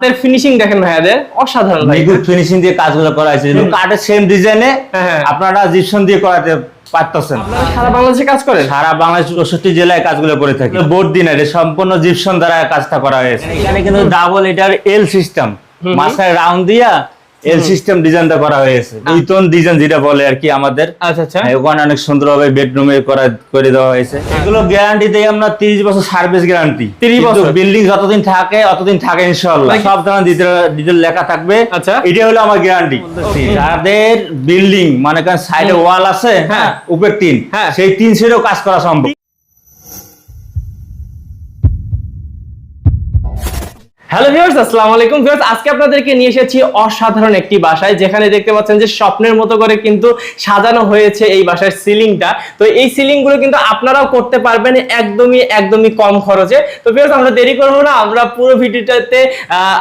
হাতের ফিনিশিং দেখেন ভাইয়াদের অসাধারণ ভাই। নিখুঁত ফিনিশিং দিয়ে কাজগুলো করা হয়েছে। কাঠের সেম ডিজাইনে হ্যাঁ, হ্যাঁ। আপনারা জিপসন দিয়ে করাতে পারতেছেন। সারা বাংলাদেশে কাজ করেন? সারা বাংলাদেশ চৌষট্টি জেলায় কাজগুলো করে থাকে। বোর্ড দিন এটা সম্পূর্ণ জিপসন দ্বারা কাজটা করা হয়েছে। এখানে কিন্তু ডাবল এটার এল সিস্টেম মাঝখানে রাউন্ড দিয়া এল সিস্টেম ডিজাইনটা করা হয়েছে। ডিজাইন যেটা বলে আর কি আমাদের আচ্ছা আচ্ছা। হ্যাঁ, ওখানে অনেক সুন্দরভাবে বেডরুমে করা করে দেওয়া হয়েছে। এগুলো গ্যারান্টি দেই আমরা 30 বছর সার্ভিস গ্যারান্টি 30 বছর? বিল্ডিং যতদিন থাকে ততদিন থাকে ইনশাআল্লাহ। সব ধরনের ডিটেল লেখা থাকবে। আচ্ছা। এটা হলো আমার গ্যারান্টি যাদের বিল্ডিং মানে কারণ সাইডে ওয়াল আছে হ্যাঁ। হ্যাঁ। উপর টিন হ্যাঁ। সেই টিন ছেড়েও কাজ করা সম্ভব। হ্যালো ভিউয়ার্স আসসালামু আলাইকুম। ভিউয়ার্স আজকে আপনাদেরকে নিয়ে এসেছি অসাধারণ একটি বাসায় যেখানে দেখতে পাচ্ছেন যে স্বপ্নের মতো করে কিন্তু সাজানো হয়েছে এই বাসার সিলিংটা। তো এই সিলিংগুলো কিন্তু আপনারাও করতে পারবেন একদমই একদমই কম খরচে। তো ভিউয়ার্স আমরা দেরি করব না আমরা পুরো ভিডিওটাতে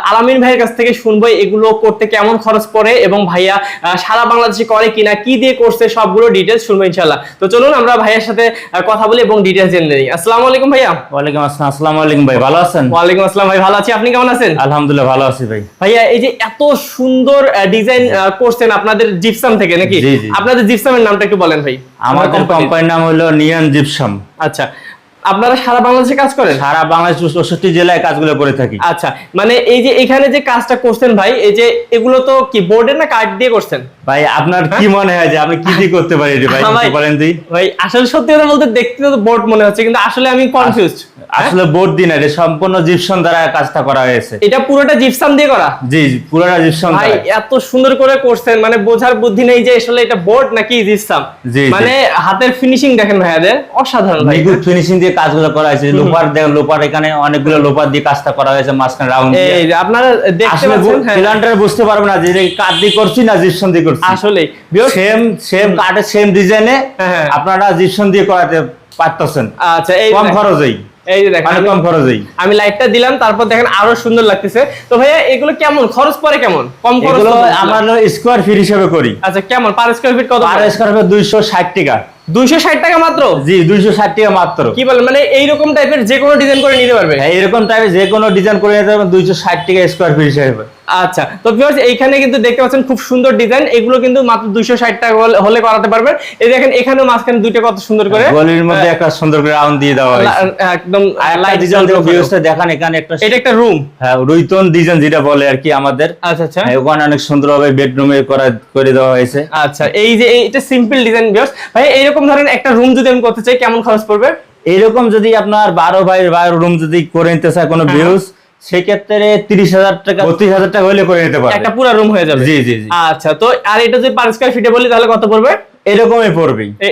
আলামিন ভাইয়ের কাছ থেকে শুনব এগুলো করতে কেমন খরচ পড়ে এবং ভাইয়া সারা বাংলাদেশে করে কিনা কি দিয়ে করছে সবগুলো ডিটেলস শুনব ইনশাল্লাহ তো চলুন আমরা ভাইয়ের সাথে কথা বলি এবং ডিটেলস জেনে নিই। আসসালামু আলাইকুম ভাইয়া। ওয়ালাইকুম আসসালাম আসসালামু আলাইকুম ভাই ভালো আছেন? ওয়ালাইকুম আসসালাম ভাই ভালো আছি। আপনি কেমন আছেন? আলহামদুলিল্লাহ ভালো আছি ভাই। ভাইয়া এই যে এত সুন্দর ডিজাইন করছেন আপনাদের জিপসাম থেকে নাকি। আপনাদের জিপসামের নামটা একটু বলেন ভাই। আমাদের কোম্পানির। নাম হলো নিয়ান জিপসাম আচ্ছা আপনারা সারা বাংলাদেশে কাজ করেন? সারা বাংলাদেশ চৌষট্টি জেলায় কাজগুলো করে থাকি। আচ্ছা মানে এই যে এখানে যে কাজটা করছেন ভাই এই যে এগুলো তো কি বোর্ডের না কাঠ দিয়ে করছেন? ভাই আপনার কি মনে হয় যে আমি কি দিয়ে করতে পারি ভাই হ্যাঁ ভাই। বলেন ভাই আসলে সত্যি কথা বলতে দেখতে তো বোর্ড মনে হচ্ছে কিন্তু আসলে আমি কনফিউজড আসলে বোর্ড দিন এটা সম্পূর্ণ জিপসন দ্বারা কাজটা করা হয়েছে। এটা পুরোটা জিপসাম দিয়ে করা? জি পুরোটা জিপসন ভাই এত সুন্দর করে করছেন মানে বোঝার বুদ্ধি নেই যে আসলে এটা বোর্ড নাকি জিপসাম। মানে হাতের ফিনিশিং দেখেন ভাইয়াদের অসাধারণ ভাই। নিখুঁত ফিনিশিং দিয়ে কাজগুলো করা হয়েছে। লোপার দেখেন লোপার এখানে অনেকগুলো লোপার দিয়ে কাজটা করা হয়েছে মাঝখানে রাউন্ড এই আপনারা দেখতে পাচ্ছেন হ্যাঁ। প্ল্যান্টার বুঝতে পারবে না যে কাঠ দিয়ে করছি না জিপসন দিয়ে করছি। আসলে সেম সেম কাঠের সেম ডিজাইনে হ্যাঁ, হ্যাঁ। আপনারা জিপসন দিয়ে করাতে পারতেছেন। আচ্ছা এই কম। খরচেই। এই যে দেখেন কম খরচেই। আমি লাইটটা দিলাম তারপর দেখেন আরও সুন্দর লাগতেছে। তো ভাইয়া এগুলো কেমন? খরচ পড়ে কেমন? কম খরচ আমরা স্কোয়ার ফিট হিসেবে করি। আচ্ছা কেমন? পার স্কয়ার ফিট কত পার স্কোয়ার ফিট দুইশো ষাট টাকা। দুইশো ষাট টাকা মাত্র? জি দুইশো ষাট টাকা মাত্র। কি বলেন মানে এইরকম টাইপের যে কোনো ডিজাইন করে নিতে পারবে? হ্যাঁ, এরকম টাইপের যে কোনো ডিজাইন করে নিতে পারবেন দুইশো ষাট টাকা স্কোয়ার ফিট হিসেবে। আচ্ছা তো ভিউয়ার্স এইখানে কিন্তু দেখতে পাচ্ছেন খুব সুন্দর ডিজাইন এগুলো কিন্তু মাত্র দুইশো ষাট টাকা হলে- করাতে পারবেন। এই দেখেন এখানেও মাঝখানে দুইটা কত সুন্দর করে গলির মধ্যে একটা সুন্দর করে রাউন্ড দিয়ে দেওয়া হয়েছে। একদম লাইট ডিজাইন ভিউসটা দেখান এখানে একটা এটা একটা রুম হ্যাঁ রুইতন ডিজাইন যেটা বলে আর কি আমাদের। আচ্ছা আচ্ছা। হ্যাঁ, ওখানে অনেক সুন্দরভাবে বেডরুমে করা করে দেওয়া হয়েছে। আচ্ছা এই যে এইটা সিম্পল ডিজাইন ভিউয়ার্স ভাই এইরকম ধরেন একটা রুম যদি আমি করতে চাই কেমন খরচ পড়বে? এইরকম যদি আপনার বারো বাই বারো রুম যদি করে নিতে চায় কোনো হ্যাঁ। ভিউজ সেক্ষেত্রে তিরিশ হাজার টাকা বত্রিশ হাজার টাকা হলে করে নিতে পারবে। একটা পুরো রুম হয়ে যাবে। জি জি জি। আচ্ছা তো আর এটা যদি পার স্কয়ার ফিটে বলি তাহলে কত পড়বে? এরকমই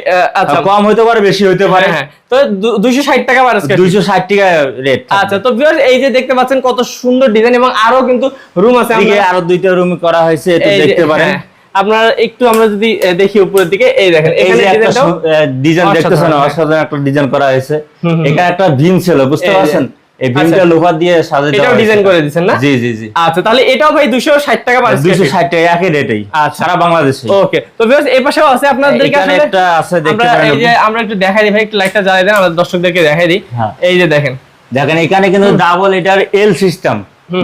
আহ, আচ্ছা। কম হইতে পারে বেশি হইতে পারে। হ্যাঁ, হ্যাঁ। তো দুইশো ষাট টাকা পার স্কয়ার টাকা রেট আচ্ছা তো ভিউয়ার্স এই যে দেখতে পাচ্ছেন কত সুন্দর ডিজাইন এবং আরও কিন্তু রুম আছে। আমরা- আরও দুইটা রুম করা হয়েছে যে, দেখতে পারেন। হ্যাঁ। আপনারা একটু আমরা যদি দেখি উপরের দিকে এই দেখেন এই এখানে ডিজাইন দেখতেছেন অসাধারণ। একটা ডিজাইন করা হয়েছে। এখানে একটা ভীম ছিল বুঝতে পারছেন? এই ভীমটা আচ্ছা। লোহা দিয়ে এটাও ডিজাইন করে না? জি জি জি। আচ্ছা তাহলে এটাও ভাই দুশো ষাট টাকা পার দুইশো ষাট টাকা একই রেটেই আচ্ছা। সারা বাংলাদেশে ওকে তো ভিউয়ার্স এই পাশেও আছে আপনাদের কাছে একটা আছে দেখতে আমরা পারেন এই যে আমরা একটু দেখাই দিই ভাই একটু লাইটটা জ্বালিয়ে দেন আমাদের দর্শকদেরকে দেখাই দিই। হ্যাঁ। এই যে দেখেন। দেখেন এখানে কিন্তু ডাবল এটার এল সিস্টেম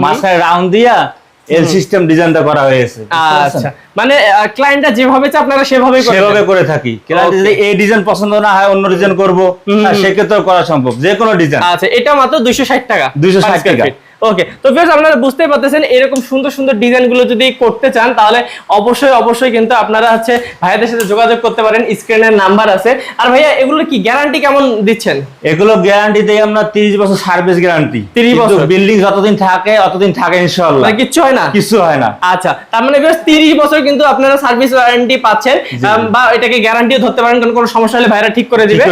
মাঝখানে রাউন্ড দিয়া এল সিস্টেম ডিজাইনটা করা হয়েছে আচ্ছা। মানে ক্লায়েন্টটা যেভাবে চায় আপনারা সেভাবে সেভাবে করে থাকি। ক্লায়েন্ট যদি এই ডিজাইন পছন্দ না হয় অন্য ডিজাইন করব সেক্ষেত্রে করা সম্ভব। যে কোনো ডিজাইন আচ্ছা এটা মাত্র দুইশো ষাট টাকা 260 টাকা। ওকে তো বেশ আপনারা বুঝতেই পারতেছেন এরকম সুন্দর সুন্দর ডিজাইনগুলো যদি করতে চান তাহলে অবশ্যই অবশ্যই কিন্তু আপনারা হচ্ছে ভাইয়াদের সাথে যোগাযোগ করতে পারেন স্ক্রিনের নাম্বার আছে। আর ভাইয়া এগুলো কি গ্যারান্টি কেমন দিচ্ছেন? এগুলো গ্যারান্টি দেই আমরা তিরিশ বছর সার্ভিস গ্যারান্টি 30 বছর? বিল্ডিং যতদিন থাকে ততদিন থাকে ইনশাল্লাহ মানে কিচ্ছু হয় না? কিছু হয় না। আচ্ছা তার মানে বেশ তিরিশ বছর কিন্তু আপনারা সার্ভিস ওয়ারেন্টি পাচ্ছেন বা এটাকে গ্যারান্টিও ধরতে পারেন কারণ কোনো সমস্যা হলে ভাইরা ঠিক করে দিবে।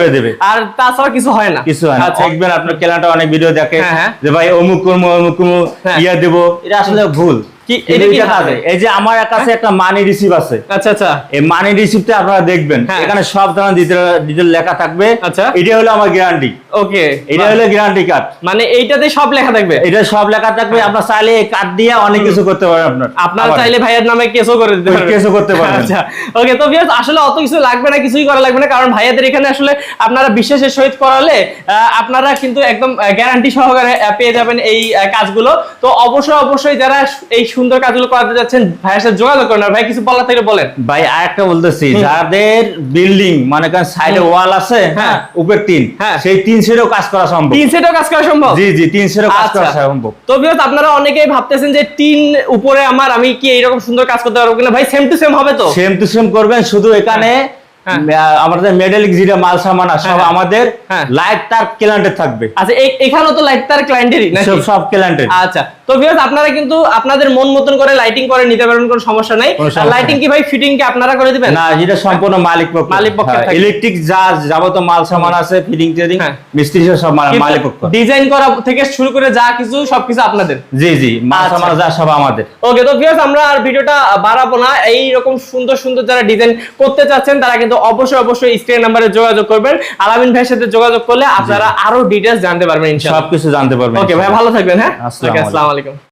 আর তাছাড়া কিছু হয় না। কিছু হয় না। আচ্ছা। দেখবেন আপনার কেলাটা অনেক ভিডিও দেখে হ্যাঁ, হ্যাঁ। যে ভাই অমুক কর্ম কোনো হ্যাঁ। ইয়া দেবো এটা আসলে ভুল কি কিন্তু এটা কি এটা হবে? কাজে। এই যে আমার কাছে একটা মানি রিসিভ আছে। আচ্ছা আচ্ছা। এই মানি রিসিপ্টটা আপনারা দেখবেন। হ্যাঁ। এখানে সব ধরনের ডিটেল লেখা থাকবে। আচ্ছা। এটা হলো আমার গ্যারান্টি ওকে এটা হলো গ্যারান্টি কার্ড মানে এইটাতে সব লেখা থাকবে? এটা সব লেখা থাকবে। আপনার চাইলে এই কার্ড দিয়ে অনেক কিছু করতে পারেন আপনার। আপনারা চাইলে ভাইয়ের নামে কেসও করে দিতে পারবেন। কেসও করতে পারবেন। আচ্ছা। ওকে তো ভিউয়ার্স আসলে অত কিছু লাগবে না কিছুই করা লাগবে না কারণ ভাইয়াদের এখানে আসলে আপনারা বিশ্বাসের সহিত করালে আহ, আপনারা কিন্তু একদম গ্যারান্টি সহকারে পেয়ে যাবেন এই কাজগুলো। তো অবশ্যই অবশ্যই যারা এই সুন্দর কাজগুলো করাতে যাচ্ছেন ভাইয়ের সাথে যোগাযোগ করেন ভাই কিছু বলার থেকে বলেন। ভাই আরেকটা বলতেছি যাদের বিল্ডিং মনে সাইডে ওয়াল আছে হ্যাঁ। হ্যাঁ। উপর টিন হ্যাঁ। সেই তিন সেটও কাজ করা সম্ভব। তিন সেটও কাজ করা সম্ভব? জি জি তিন সেটও কাজ করা আচ্ছা। সম্ভব। তো ভিউয়ার্স আপনারা অনেকেই ভাবতেছেন যে তিন উপরে আমার আমি কি এইরকম সুন্দর কাজ করতে পারব কিনা? ভাই সেম টু সেম হবে তো? সেম টু সেম করবেন শুধু এখানে আমাদের মেডেলিক যেটা মাল সামান সব হ্যাঁ। আমাদের হ্যাঁ। লাইট তার ক্লায়েন্টের থাকবে। আচ্ছা এখানেও তো লাইট তার ক্লায়েন্টেরই সব সব ক্লায়েন্টের আচ্ছা তো ভিউয়ার্স আপনারা কিন্তু আপনাদের মন মতন করে লাইটিং করে নিতে পারবেন কোনো সমস্যা নাই। লাইটিং কি ভাই ফিটিং কি আপনারা করে দিবেন? না যেটা সম্পূর্ণ মালিক পক্ষ। মালিক থাকবে। ইলেকট্রিক যা যাবতীয় মাল সামান আছে ফিটিং টিডিং হ্যাঁ। মিস্ত্রি সব মালিক পক্ষ। ডিজাইন করা থেকে শুরু করে যা কিছু সবকিছু আপনাদের। জি জি মাল আচ্ছা। সামান যা সব আমাদের। ওকে তো ভিউয়ার্স আমরা আর ভিডিওটা বাড়াবো না। এই রকম সুন্দর সুন্দর যারা ডিজাইন করতে চাচ্ছেন তারা কিন্তু অবশ্যই অবশ্যই স্ক্রিন নাম্বারে যোগাযোগ করবেন। আলামিন ভাইয়ের সাথে যোগাযোগ করলে আপনারা আরও ডিটেলস জানতে পারবেন ইনশাআল্লাহ। সবকিছু জানতে পারবেন ওকে ভাই ভালো থাকবেন হ্যাঁ? আসসালামু আলাইকুম।